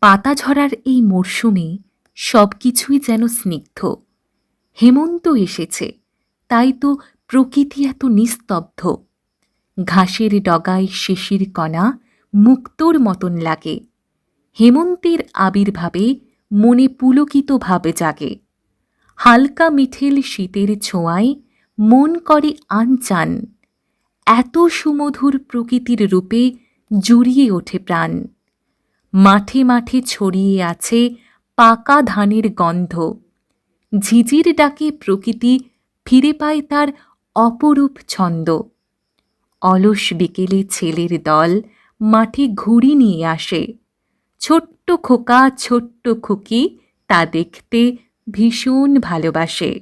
পাতা ঝরার এই মরশুমে সব কিছুই যেন স্নিগ্ধ। হেমন্ত এসেছে, তাই তো প্রকৃতি এত নিস্তব্ধ। ঘাসের ডগায় শিশির কণা মুক্তোর মতন লাগে। হেমন্তের আবির্ভাবে মনে পুলকিত ভাব জাগে। হালকা মিঠেল শীতের ছোঁয়ায় মন করে আনচান। এত সুমধুর প্রকৃতির রূপে জুড়িয়ে ওঠে প্রাণ। মাঠে মাঠে ছড়িয়ে আছে পাকা ধানের গন্ধ। ঝিঝির ডাকে প্রকৃতি ফিরে পায় তার অপরূপ ছন্দ। অলস বিকেলে ছেলের দল মাঠে ঘুড়ি নিয়ে আসে। ছোট্ট খোকা ছোট্ট খুকি তা দেখতে ভীষণ ভালোবাসে।